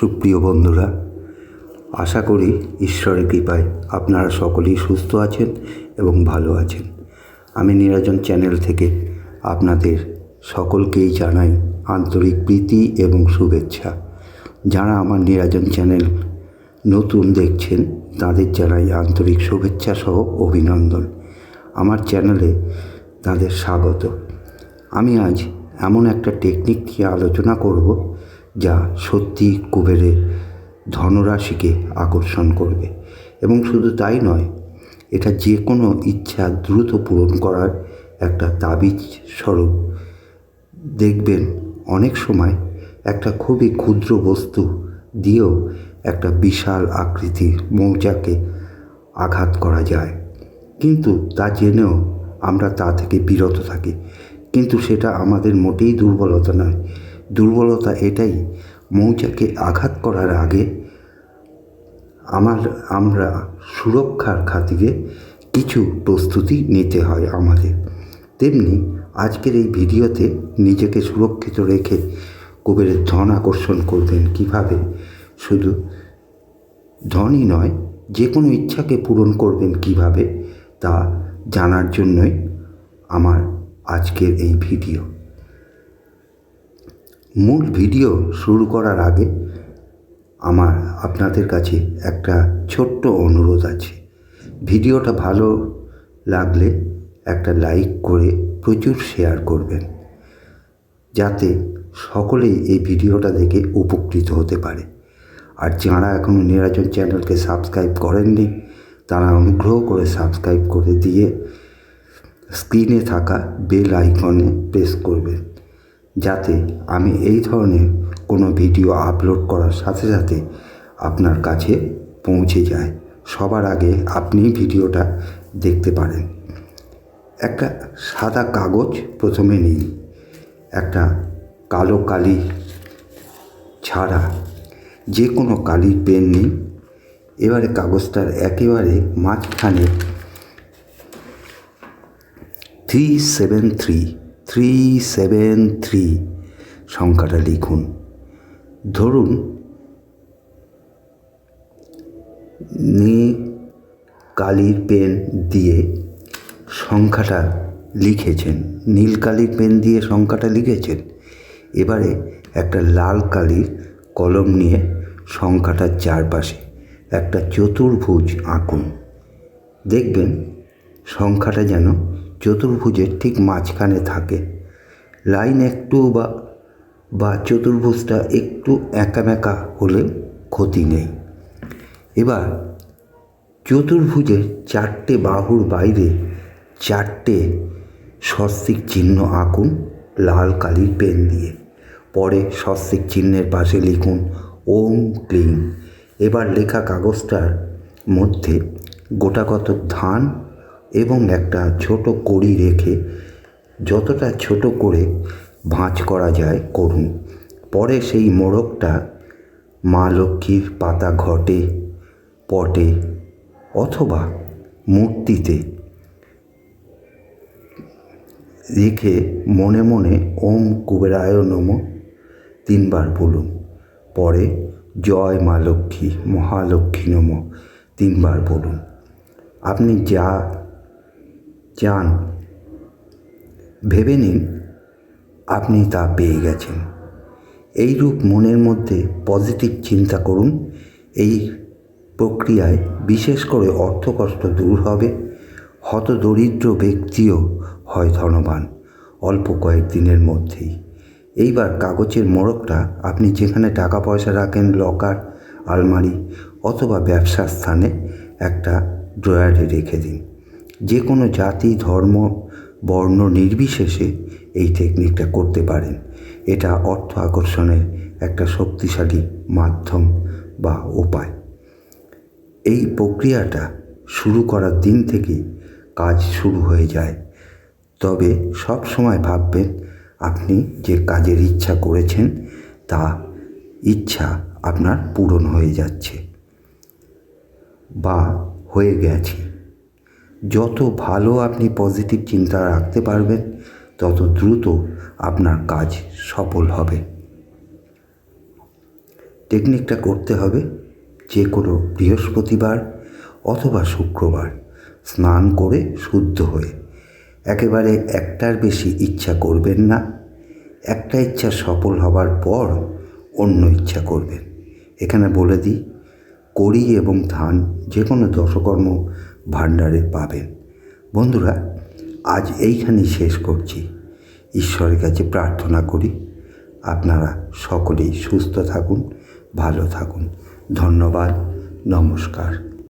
সুপ্রিয় বন্ধুরা, আশা করি ঈশ্বরের কৃপায় আপনারা সকলেই সুস্থ আছেন এবং ভালো আছেন। আমি নিরাজন চ্যানেল থেকে আপনাদের সকলকেই জানাই আন্তরিক প্রীতি এবং শুভেচ্ছা। যারা আমার নিরাজন চ্যানেল নতুন দেখছেন, তাদের জানাই আন্তরিক শুভেচ্ছা সহ অভিনন্দন। আমার চ্যানেলে তাদের স্বাগত। আমি আজ এমন একটা টেকনিক নিয়ে আলোচনা করব যা সত্যি কুবেরের ধনরাশিকে আকর্ষণ করবে। এবং শুধু তাই নয়, এটা যে কোনো ইচ্ছা দ্রুত পূরণ করার একটা তাবিজ স্বরূপ। দেখবেন, অনেক সময় একটা খুবই ক্ষুদ্র বস্তু দিয়েও একটা বিশাল আকৃতির মৌচাকে আঘাত করা যায়। কিন্তু তা জেনেও আমরা তা থেকে বিরত থাকি। কিন্তু সেটা আমাদের মোটেই দুর্বলতা নয়। দুর্বলতা এটাই। মৌচাকে আঘাত করার আগে আমার, আমরা সুরক্ষার খাতিরে কিছু প্রস্তুতি নিতে হয় আমাদের। তেমনি আজকের এই ভিডিওতে নিজেকে সুরক্ষিত রেখে কুবেরের ধন আকর্ষণ করবেন কীভাবে? শুধু ধনই নয় যে কোনো ইচ্ছাকে পূরণ করবেন কীভাবে, তা জানার জন্যই আমার আজকের এই ভিডিও। মূল ভিডিও শুরু করার আগে আমার আপনাদের কাছে একটা ছোট্ট অনুরোধ আছে। ভিডিওটা ভালো লাগলে একটা লাইক করে প্রচুর শেয়ার করবেন, যাতে সকলেই এই ভিডিওটা দেখে উপকৃত হতে পারে। আর যারা এখনও নিরাজন চ্যানেলকে সাবস্ক্রাইব করেননি, তারা অনুগ্রহ করে সাবস্ক্রাইব করে দিয়ে স্ক্রিনে থাকা বেল আইকনে প্রেস করবেন। যাতে আমি এই ধরনের কোনো ভিডিও আপলোড করার সাথে সাথে আপনার কাছে পৌঁছে যায়। সবার আগে আপনি ভিডিওটা দেখতে পারেন। একটা সাদা কাগজ প্রথমে নিন। একটা কালো কালি ছাড়া যে কোনো কালির পেন নিন। এবারে কাগজটার একেবারে মাঝখানে three seven three three seven three সংখ্যাটা লিখুন। ধরুন, নি কালির পেন দিয়ে সংখ্যাটা লিখেছেন। নীল কালির পেন দিয়ে সংখ্যাটা লিখেছেন। এবারে একটা লাল কালির কলম নিয়ে সংখ্যাটার চারপাশে একটা চতুর্ভুজ আঁকুন। দেখবেন, সংখ্যাটা যেন চতুর্ভুজের ঠিক মাঝখানে থাকে। লাইন একটু বা বা চতুর্ভুজটা একটু এঁকামেকা হলে ক্ষতি নেই। এবার, চতুর্ভুজের চারটে বাহুর বাইরে চারটে স্বস্তিক চিহ্ন আঁকুন লাল কালির পেন দিয়ে। পরে স্বস্তিক চিহ্নের পাশে লিখুন, ওম ক্লিং। এবার লেখা কাগজটার মধ্যে গোটাকত ধান এবং একটা ছোট কড়ি রেখে যতটা ছোট করে ভাঁজ করা যায় করুন। পরে সেই মোড়কটা মা লক্ষ্মীর পাতা ঘটে, পটে অথবা মূর্তিতে রেখে মনে মনে ওম কুবেরায় নম তিনবার বলুন। পরে জয় মা লক্ষ্মী, মহালক্ষ্মী নম তিনবার বলুন। আপনি যা চান। ভেবে নিন, আপনি তা পেয়ে গেছেন। এই রূপ মনের মধ্যে পজিটিভ চিন্তা করুন। এই প্রক্রিয়ায় বিশেষ করে অর্থকষ্ট দূর হবে। হত দরিদ্র ব্যক্তিও হয় ধনবান, অল্প কয়েকদিনের মধ্যেই। এইবার কাগজের মোড়কটা আপনি যেখানে টাকা পয়সা রাখেন, লকার, আলমারি অথবা ব্যবসার স্থানে একটা ড্রয়ারে রেখে দিন। যে কোনো জাতি, ধর্ম, বর্ণ নির্বিশেষে এই টেকনিকটা করতে পারেন। এটা অর্থ আকর্ষণের একটা শক্তিশালী মাধ্যম বা উপায়। এই প্রক্রিয়াটা শুরু করার দিন থেকে কাজ শুরু হয়ে যায়। তবে সব সময় ভাববেন, আপনি যে কাজের ইচ্ছা করেছেন, তা ইচ্ছা আপনার পূরণ হয়ে যাচ্ছে বা হয়ে গেছে। যত ভালো আপনি পজিটিভ চিন্তা রাখতে পারবেন, তত দ্রুত আপনার কাজ সফল হবে। টেকনিকটা করতে হবে যে কোনো বৃহস্পতিবার অথবা শুক্রবার, স্নান করে শুদ্ধ হয়ে। একেবারে একটার বেশি ইচ্ছা করবেন না। একটা ইচ্ছা সফল হবার পর অন্য ইচ্ছা করবেন। এখানে বলে দিই, কড়ি এবং ধান যে কোনো দশকর্ম ভাণ্ডারে পাবেন বন্ধুরা, আজ এইখানেই শেষ করছি। ঈশ্বরের কাছে প্রার্থনা করি, আপনারা সকলেই সুস্থ থাকুন, ভালো থাকুন। ধন্যবাদ, নমস্কার।